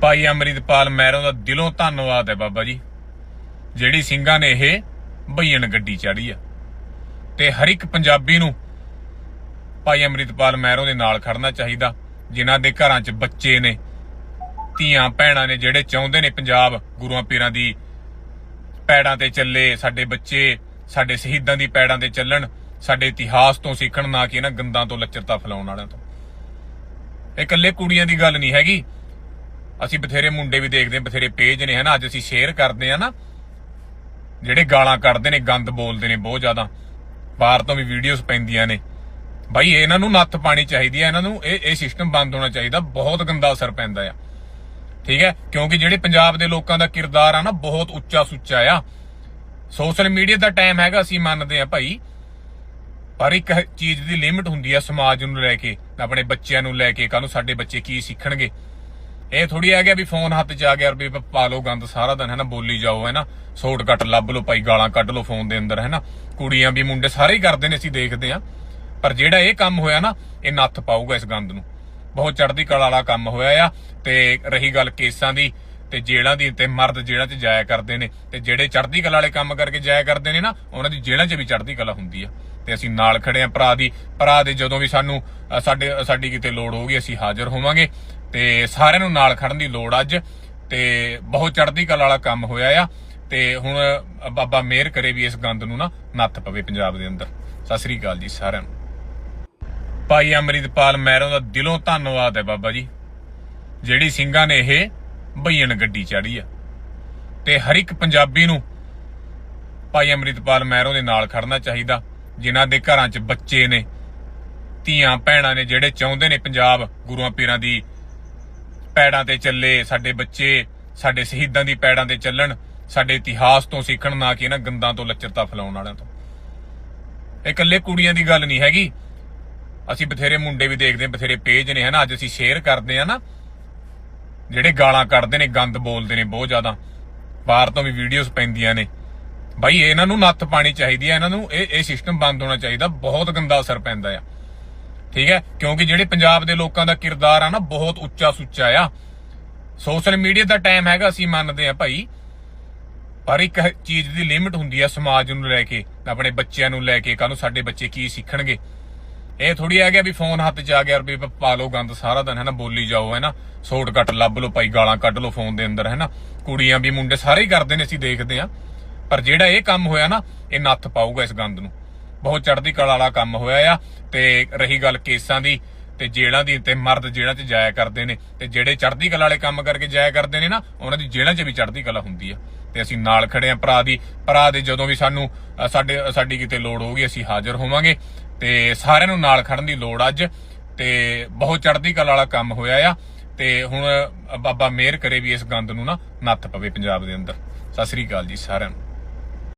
ਭਾਈ ਅਮਰਿਤਪਾਲ ਮਹਿਰੋਂ ਦਾ ਦਿਲੋਂ ਧੰਨਵਾਦ ਹੈ ਬਾਬਾ ਜੀ, ਜਿਹੜੀ ਸਿੰਘਾਂ ਨੇ ਇਹ ਭਈਣ ਗੱਡੀ ਚਾੜੀ ਆ। ਤੇ ਹਰ ਇੱਕ ਪੰਜਾਬੀ ਨੂੰ ਭਾਈ ਅਮਰਿਤਪਾਲ ਮਹਿਰੋਂ ਦੇ ਨਾਲ ਖੜਨਾ ਚਾਹੀਦਾ, ਜਿਨ੍ਹਾਂ ਦੇ ਘਰਾਂ 'ਚ ਬੱਚੇ ਨੇ, ਧੀਆਂ ਭੈਣਾਂ ਨੇ, ਜਿਹੜੇ ਚਾਹੁੰਦੇ ਨੇ ਪੰਜਾਬ ਗੁਰੂਆਂ ਪੀਰਾਂ ਦੀ ਪੈੜਾਂ ਤੇ ਚੱਲੇ, ਸਾਡੇ ਬੱਚੇ, ਸਾਡੇ ਸ਼ਹੀਦਾਂ ਦੀ ਪੈੜਾਂ ਤੇ ਚੱਲਣ, ਸਾਡੇ ਇਤਿਹਾਸ ਤੋਂ ਸਿੱਖਣ, ਨਾ ਕਿ ਇਹਨਾਂ ਗੰਦਾਂ ਤੋਂ, ਲੱਚਰਤਾ ਫੈਲਾਉਣ ਵਾਲਿਆਂ ਤੋਂ। ਇਹ ਇਕੱਲੇ ਕੁੜੀਆਂ ਦੀ ਗੱਲ ਨਹੀਂ ਹੈਗੀ ਅਸੀਂ ਬਥੇਰੇ ਮੁੰਡੇ ਵੀ ਦੇਖਦੇ ਹਾਂ, ਬਥੇਰੇ ਪੇਜ ਨੇ, ਹਨਾ, ਅੱਜ ਅਸੀਂ ਸ਼ੇਅਰ ਕਰਦੇ ਆ ਨਾ। ਜਿਹੜੇ ਗਾਲਾਂ ਕੱਢਦੇ ਨੇ, ਗੰਦ ਬੋਲਦੇ ਨੇ ਬਹੁਤ ਜ਼ਿਆਦਾ। ਬਾਹਰ ਤੋਂ ਵੀ ਵੀਡੀਓਜ਼ ਪੈਂਦੀਆਂ ਨੇ। ਬਾਈ, ਇਹਨਾਂ ਨੂੰ ਨੱਥ ਪਾਣੀ ਚਾਹੀਦੀ ਹੈ, ਇਹਨਾਂ ਨੂੰ ਇਹ ਇਹ ਸਿਸਟਮ ਬੰਦ ਹੋਣਾ ਚਾਹੀਦਾ, ਬਹੁਤ ਗੰਦਾ ਅਸਰ ਪੈਂਦਾ ਆ। ਠੀਕ ਹੈ? ਕਿਉਂਕਿ ਜਿਹੜੇ ਪੰਜਾਬ ਦੇ ਲੋਕਾਂ ਦਾ ਕਿਰਦਾਰ ਆ ਨਾ, ਬਹੁਤ ਉੱਚਾ ਸੁੱਚਾ ਆ। ਸੋਸ਼ਲ ਮੀਡੀਆ ਦਾ ਟਾਈਮ ਹੈਗਾ, ਅਸੀਂ ਮੰਨਦੇ ਆ ਭਾਈ। ਪਰ ਇੱਕ ਚੀਜ਼ ਦੀ ਲਿਮਿਟ ਹੁੰਦੀ ਆ, ਸਮਾਜ ਨੂੰ ਲੈ ਕੇ, ਆਪਣੇ ਬੱਚਿਆਂ ਨੂੰ ਲੈ ਕੇ ਕੱਲ ਨੂੰ ਸਾਡੇ ਬੱਚੇ ਕੀ ਸਿੱਖਣਗੇ। ਇਹ ਥੋੜੀ ਆ ਗਿਆ ਵੀ ਫੋਨ ਹੱਥ 'ਚ ਆ ਗਿਆ ਵੀ ਪਾ ਲਓ ਗੰਦ ਸਾਰਾ ਦਿਨ ਹੈ ਬੋਲੀ ਜਾਓ ਹੈ ਨਾ ਸ਼ੋਰਟ ਕੱਟ ਲੱਭ ਲਓ ਭਾਈ, ਗਾਲਾਂ ਕੱਢ ਲਓ ਫੋਨ ਦੇ ਅੰਦਰ, ਹੈਨਾ? ਕੁੜੀਆਂ ਵੀ ਮੁੰਡੇ ਸਾਰੇ ਹੀ ਕਰਦੇ ਨੇ ਅਸੀਂ ਦੇਖਦੇ ਆ ਪਰ ਜਿਹੜਾ ਇਹ ਕੰਮ ਹੋਇਆ ਨਾ, ਇਹ ਨੱਥ ਪਾਊਗਾ ਇਸ ਗੰਦ ਨੂੰ। ਬਹੁਤ ਚੜ੍ਹਦੀ ਕਲਾ ਵਾਲਾ ਕੰਮ ਹੋਇਆ ਆ ਤੇ ਰਹੀ ਗੱਲ ਕੇਸਾਂ ਦੀ। ਤੇ ਜੇਲਾਂ ਦੀ ਤੇ ਮਰਦ ਜੇਲਾਂ 'ਚ ਜਾਇਆ ਕਰਦੇ ਨੇ ਤੇ ਜਿਹੜੇ ਚੜ੍ਹਦੀ ਕਲਾ ਵਾਲੇ ਕੰਮ ਕਰਕੇ ਜਾਇਆ ਕਰਦੇ ਨੇ ਨਾ, ਉਹਨਾਂ ਦੀ ਜੇਲ੍ਹਾਂ 'ਚ ਵੀ ਚੜ੍ਹਦੀ ਕਲਾ ਹੁੰਦੀ ਆ। ਤੇ ਅਸੀਂ ਨਾਲ ਖੜੇ ਆ ਭਰਾ ਦੀ, ਭਰਾ ਦੇ ਜਦੋਂ ਵੀ ਸਾਨੂੰ ਸਾਡੇ ਸਾਡੀ ਕਿਤੇ ਲੋੜ ਹੋਊਗੀ, ਅਸੀਂ ਹਾਜ਼ਰ ਹੋਵਾਂਗੇ। ਤੇ ਸਾਰਿਆਂ ਨੂੰ ਨਾਲ ਖੜਨ ਦੀ ਲੋੜ ਅੱਜ। ਤੇ ਬਹੁਤ ਚੜ੍ਹਦੀ ਕਲਾ ਵਾਲਾ ਕੰਮ ਹੋਇਆ ਆ। ਤੇ ਹੁਣ ਬਾਬਾ ਮਿਹਰ ਕਰੇ ਵੀ ਇਸ ਗੰਦ ਨੂੰ ਨਾ ਨੱਥ ਪਵੇ ਪੰਜਾਬ ਦੇ ਅੰਦਰ। ਸਤਿ ਸ੍ਰੀ ਅਕਾਲ ਜੀ ਸਾਰਿਆਂ ਨੂੰ। ਭਾਈ ਅਮਰਿਤਪਾਲ ਮਹਿਰੋਂ ਦਾ ਦਿਲੋਂ ਧੰਨਵਾਦ ਹੈ ਬਾਬਾ ਜੀ। ਜਿਹੜੀ ਸਿੰਘਾਂ ਨੇ ਇਹ ਭਈਣ ਗੱਡੀ ਚਾੜੀ ਆ। ਤੇ ਹਰ ਇੱਕ ਪੰਜਾਬੀ ਨੂੰ ਭਾਈ ਅਮਰਿਤਪਾਲ ਮਹਿਰੋਂ ਦੇ ਨਾਲ ਖੜਨਾ ਚਾਹੀਦਾ, ਜਿਨ੍ਹਾਂ ਦੇ ਘਰਾਂ 'ਚ ਬੱਚੇ ਨੇ, ਧੀਆਂ ਭੈਣਾਂ ਨੇ ਜਿਹੜੇ ਚਾਹੁੰਦੇ ਨੇ ਪੰਜਾਬ ਗੁਰੂਆਂ ਪੀਰਾਂ ਦੀ ਪੈੜਾਂ ਤੇ ਚੱਲੇ, ਸਾਡੇ ਬੱਚੇ, ਸਾਡੇ ਸ਼ਹੀਦਾਂ ਦੀ ਪੈੜਾਂ ਤੇ ਚੱਲਣ, ਸਾਡੇ ਇਤਿਹਾਸ ਤੋਂ ਸਿੱਖਣ, ਨਾ ਕਿ ਇਹਨਾਂ ਗੰਦਾਂ ਤੋਂ ਲੱਚਰਤਾ ਫੈਲਾਉਣ ਵਾਲਿਆਂ ਤੋਂ। ਇਹ ਇਕੱਲੇ ਕੁੜੀਆਂ ਦੀ ਗੱਲ ਨਹੀਂ ਹੈਗੀ। ਅਸੀਂ ਬਥੇਰੇ ਮੁੰਡੇ ਵੀ ਦੇਖਦੇ ਹਾਂ, ਬਥੇਰੇ ਪੇਜ ਨੇ, ਹਨਾ? ਅੱਜ ਅਸੀਂ ਸ਼ੇਅਰ ਕਰਦੇ ਆ ਨਾ ਜਿਹੜੇ ਗਾਲਾਂ ਕੱਢਦੇ ਨੇ, ਗੰਦ ਬੋਲਦੇ ਨੇ ਬਹੁਤ ਜ਼ਿਆਦਾ। ਬਾਹਰ ਤੋਂ ਵੀ ਵੀਡੀਓਜ਼ ਪੈਂਦੀਆਂ ਨੇ। ਬਾਈ, ਇਹਨਾਂ ਨੂੰ ਨੱਥ ਪਾਣੀ ਚਾਹੀਦੀ ਹੈ ਇਹਨਾਂ ਨੂੰ ਇਹ ਇਹ ਸਿਸਟਮ ਬੰਦ ਹੋਣਾ ਚਾਹੀਦਾ। ਬਹੁਤ ਗੰਦਾ ਅਸਰ ਪੈਂਦਾ ਆ। ਠੀਕ ਹੈ? ਕਿਉਂਕਿ ਜਿਹੜੇ ਪੰਜਾਬ ਦੇ ਲੋਕਾਂ ਦਾ ਕਿਰਦਾਰ ਆ ਨਾ, ਬਹੁਤ ਉੱਚਾ ਸੁੱਚਾ ਆ। ਸੋਸ਼ਲ ਮੀਡੀਆ ਦਾ ਟਾਈਮ ਹੈਗਾ, ਅਸੀਂ ਮੰਨਦੇ ਆ ਭਾਈ। ਪਰ ਇੱਕ ਚੀਜ਼ ਦੀ ਲਿਮਿਟ ਹੁੰਦੀ ਆ ਸਮਾਜ ਨੂੰ ਲੈ ਕੇ, ਆਪਣੇ ਬੱਚਿਆਂ ਨੂੰ ਲੈ ਕੇ ਕੱਲ ਨੂੰ ਸਾਡੇ ਬੱਚੇ ਕੀ ਸਿੱਖਣਗੇ। ਇਹ ਥੋੜੀ ਆ ਗਿਆ ਵੀ ਫੋਨ ਹੱਥ 'ਚ ਆ ਗਿਆ ਵੀ ਪਾ ਲਓ ਗੰਦ ਸਾਰਾ ਦਿਨ ਹੈ ਬੋਲੀ ਜਾਓ ਹੈ ਨਾ ਕੱਟ ਲੱਭ ਲਓ ਭਾਈ, ਗਾਲਾਂ ਕੱਢ ਲਓ ਫੋਨ ਦੇ ਅੰਦਰ ਹੈ ਕੁੜੀਆਂ ਵੀ ਮੁੰਡੇ ਸਾਰੇ ਹੀ ਕਰਦੇ ਨੇ, ਅਸੀਂ ਦੇਖਦੇ ਆ ਪਰ ਜਿਹੜਾ ਇਹ ਕੰਮ ਹੋਇਆ ਨਾ, ਇਹ ਨੱਥ ਪਾਊਗਾ ਇਸ ਗੰਦ ਨੂੰ। ਬਹੁਤ ਚੜ੍ਹਦੀ ਕਲਾ ਵਾਲਾ ਕੰਮ ਹੋਇਆ ਆ ਤੇ ਰਹੀ ਗੱਲ ਕੇਸਾਂ ਦੀ ਤੇ ਜੇਲਾਂ ਦੀ ਤੇ ਮਰਦ ਜੇਲਾਂ 'ਚ ਜਾਇਆ ਕਰਦੇ ਨੇ ਤੇ ਜਿਹੜੇ ਚੜ੍ਹਦੀ ਕਲਾ ਵਾਲੇ ਕੰਮ ਕਰਕੇ ਜਾਇਆ ਕਰਦੇ ਨੇ ਨਾ, ਉਹਨਾਂ ਦੀ ਜੇਲਾਂ 'ਚ ਵੀ ਚੜ੍ਹਦੀ ਕਲਾ ਹੁੰਦੀ ਆ। ਤੇ ਅਸੀਂ ਨਾਲ ਖੜੇ ਆ ਭਰਾ ਦੀ, ਭਰਾ ਦੇ ਜਦੋਂ ਵੀ ਸਾਨੂੰ ਸਾਡੇ, ਸਾਡੀ ਕਿਤੇ ਲੋੜ ਹੋਊਗੀ, ਅਸੀਂ ਹਾਜ਼ਰ ਹੋਵਾਂਗੇ। ਤੇ ਸਾਰਿਆਂ ਨੂੰ ਨਾਲ ਖੜਨ ਦੀ ਲੋੜ ਅੱਜ, ਤੇ ਬਹੁਤ ਚੜ੍ਹਦੀ ਕਲਾ ਵਾਲਾ ਕੰਮ ਹੋਇਆ ਆ। ਤੇ ਹੁਣ ਬਾਬਾ ਮੇਰ ਕਰੇ ਵੀ ਇਸ ਗੰਦ ਨੂੰ ਨਾ ਨੱਥ ਪਵੇ ਪੰਜਾਬ ਦੇ ਅੰਦਰ। ਸਤਿ ਸ੍ਰੀ ਅਕਾਲ ਜੀ ਸਾਰਿਆਂ ਨੂੰ।